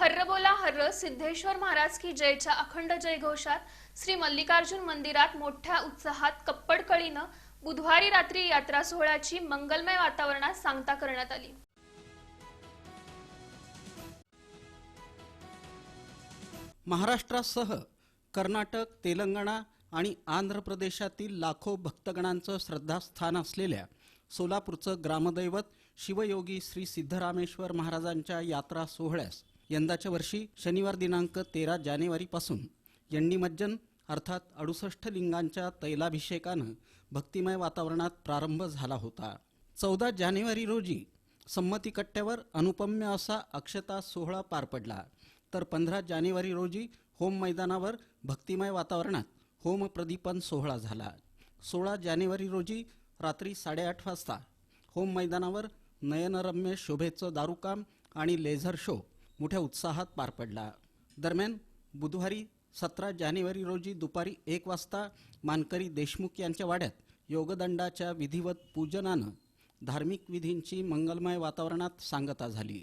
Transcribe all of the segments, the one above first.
हर्र बोला हर्र सिद्धेश्वर महाराज की जयच्या अखंड जयघोषात श्री मल्लिकार्जुन मंदिरात मोठ्या उत्साहात कप्पडकळीनं बुधवारी रात्री यात्रा सोहळ्याची मंगलमय वातावरणात सांगता करण्यात आली. महाराष्ट्रासह कर्नाटक तेलंगणा आणि आंध्र प्रदेशातील लाखो भक्तगणांचं श्रद्धास्थान असलेल्या सोलापूरचं ग्रामदैवत शिवयोगी श्री सिद्धरामेश्वर महाराजांच्या यात्रा सोहळ्यास यंदाच्या वर्षी शनिवार दिनांक तेरा जानेवारीपासून यंडीमज्जन अर्थात अडुसष्ट लिंगांच्या तैलाभिषेकानं भक्तिमय वातावरणात प्रारंभ झाला होता. चौदा जानेवारी रोजी संमती कट्ट्यावर अनुपम्य असा अक्षता सोहळा पार पडला. तर पंधरा जानेवारी रोजी होम मैदानावर भक्तिमय वातावरणात होम प्रदीपन सोहळा झाला. सोळा जानेवारी रोजी रात्री साडेआठ वाजता होम मैदानावर नयनरम्य शोभेचं दारुकाम आणि लेझर शो मोठ्या उत्साहात पार पडला. दरम्यान बुधवारी सतरा जानेवारी रोजी दुपारी एक वाजता मानकरी देशमुख यांच्या वाड्यात योगदंडाच्या विधिवत पूजनानं धार्मिक विधींची मंगलमय वातावरणात सांगता झाली.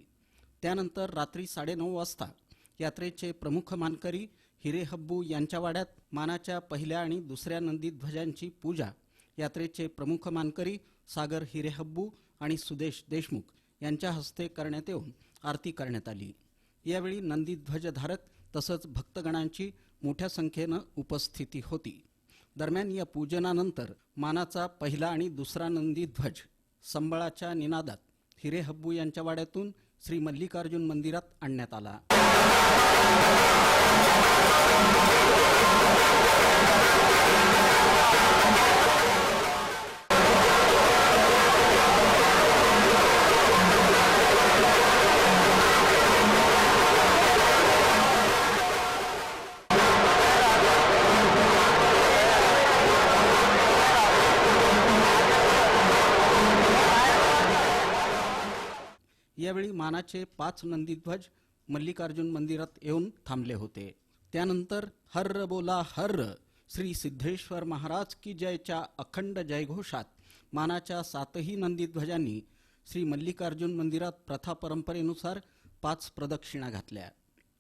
त्यानंतर रात्री साडेनऊ वाजता यात्रेचे प्रमुख मानकरी हिरेहब्बू यांच्या वाड्यात मानाच्या पहिल्या आणि दुसऱ्या नंदी ध्वजांची पूजा यात्रेचे प्रमुख मानकरी सागर हिरेहब्बू आणि सुदेश देशमुख यांच्या हस्ते करण्यात येऊन आरती करण्यात आली. यावेळी नंदीध्वजधारक तसंच भक्तगणांची मोठ्या संख्येनं उपस्थिती होती. दरम्यान या पूजनानंतर मानाचा पहिला आणि दुसरा नंदीध्वज संबळाच्या निनादात हिरे हब्बू यांच्या वाड्यातून श्री मल्लिकार्जुन मंदिरात आणण्यात आला. त्यावेळी मानाचे पाच नंदीध्वज मल्लिकार्जुन मंदिरात येऊन थांबले होते. त्यानंतर हर्र बोला हर्र श्री सिद्धेश्वर महाराज की जयच्या अखंड जयघोषात मानाच्या सातही नंदीध्वजांनी श्री मल्लिकार्जुन मंदिरात प्रथा परंपरेनुसार पाच प्रदक्षिणा घातल्या.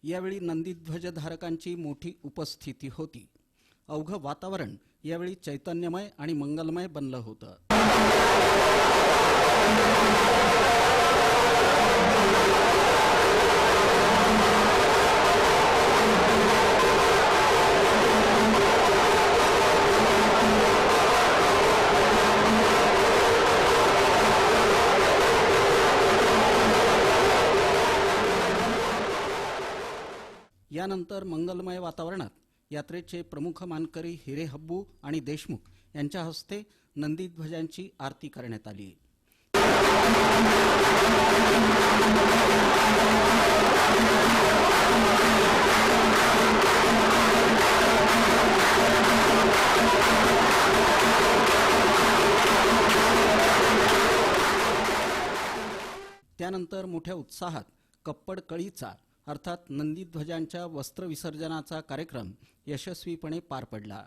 यावेळी नंदीध्वजधारकांची मोठी उपस्थिती होती. अवघं वातावरण यावेळी चैतन्यमय आणि मंगलमय बनलं होतं. यानंतर मंगलमय वातावरणात यात्रेचे प्रमुख मानकरी हिरे हब्बू आणि देशमुख यांच्या हस्ते नंदीध्वजांची आरती करण्यात आली. त्यानंतर मोठ्या उत्साहात कप्पड कळीचा अर्थात नंदीध्वजांच्या वस्त्रविसर्जनाचा कार्यक्रम यशस्वीपणे पार पडला.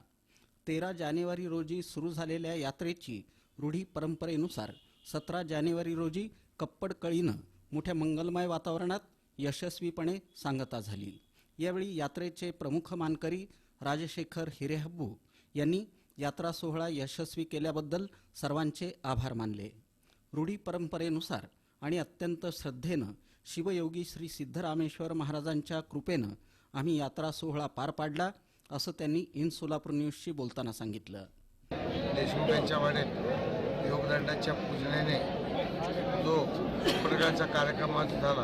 तेरा जानेवारी रोजी सुरू झालेल्या यात्रेची रूढी परंपरेनुसार सतरा जानेवारी रोजी कप्पड कळीनं मोठ्या मंगलमय वातावरणात यशस्वीपणे सांगता झाली. यावेळी यात्रेचे प्रमुख मानकरी राजशेखर हिरेहब्बू यांनी यात्रा सोहळा यशस्वी केल्याबद्दल सर्वांचे आभार मानले. रूढी परंपरेनुसार आणि अत्यंत श्रद्धेनं शिवयोगी श्री सिद्धरामेश्वर महाराजांच्या कृपेनं आम्ही यात्रा सोहळा पार पाडला असं त्यांनी इन सोलापूर न्यूजशी बोलताना सांगितलं. देशमुखांच्या वाड्यात योगदंडाच्या पूजनेने जो प्रकारचा कार्यक्रम आज झाला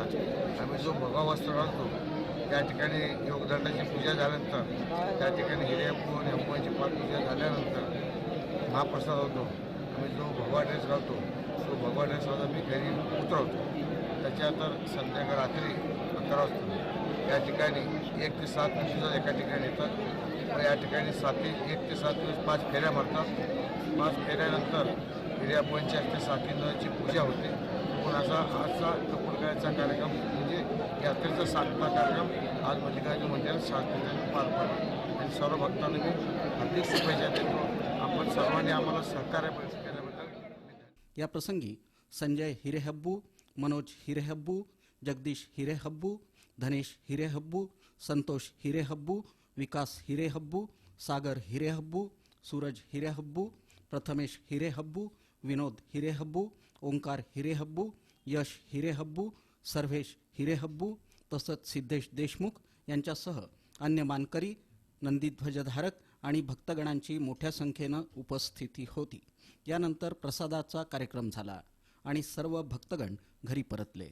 आम्ही जो भगवा वस्त्र घालतो त्या ठिकाणी योगदंडाची पूजा झाल्यानंतर त्या ठिकाणी हिरेपूर आणि हनुमानची पूजा झाल्यानंतर महाप्रसाद होतो. आम्ही जो भगवा ड्रेस घालतो तो भगवा ड्रेस आज आम्ही घरी उतरवतो. त्याच्यानंतर संध्याकाळ रात्री अकरा वाजता. या ठिकाणी एक ते सात दिवसाचा एका ठिकाणी येतात. व या ठिकाणी सात ते एक ते सात दिवस पाच फेऱ्या मारतात. पाच फेऱ्यानंतर हिर्यापंची हस्ते साथींची पूजा होते. पण असा आजचा कपूरकायचा कार्यक्रम म्हणजे यात्रेचा सातवा कार्यक्रम आज मल्लिकार्जुन मंदिरात शास्त्रीय पार पडला. आणि सर्व भक्तांना मी हार्दिक शुभेच्छा देतो. आपण सर्वांनी आम्हाला सहकार्य केल्याबद्दल याप्रसंगी संजय हिरेहब्बू मनोज हिरेहब्बू जगदीश हिरेहब्बू धनेश हिरेहब्बू संतोष हिरेहब्बू विकास हिरेहब्बू सागर हिरेहब्बू सूरज हिरेहब्बू प्रथमेश हिरेहब्बू विनोद हिरेहब्बू ओंकार हिरेहब्बू यश हिरेहब्बू सर्वेश हिरेहब्बू तसंच सिद्धेश देशमुख यांच्यासह अन्य मानकरी नंदीध्वजधारक आणि भक्तगणांची मोठ्या संख्येनं उपस्थिती होती. यानंतर प्रसादाचा कार्यक्रम झाला आणि सर्व भक्तगण घरी परतले.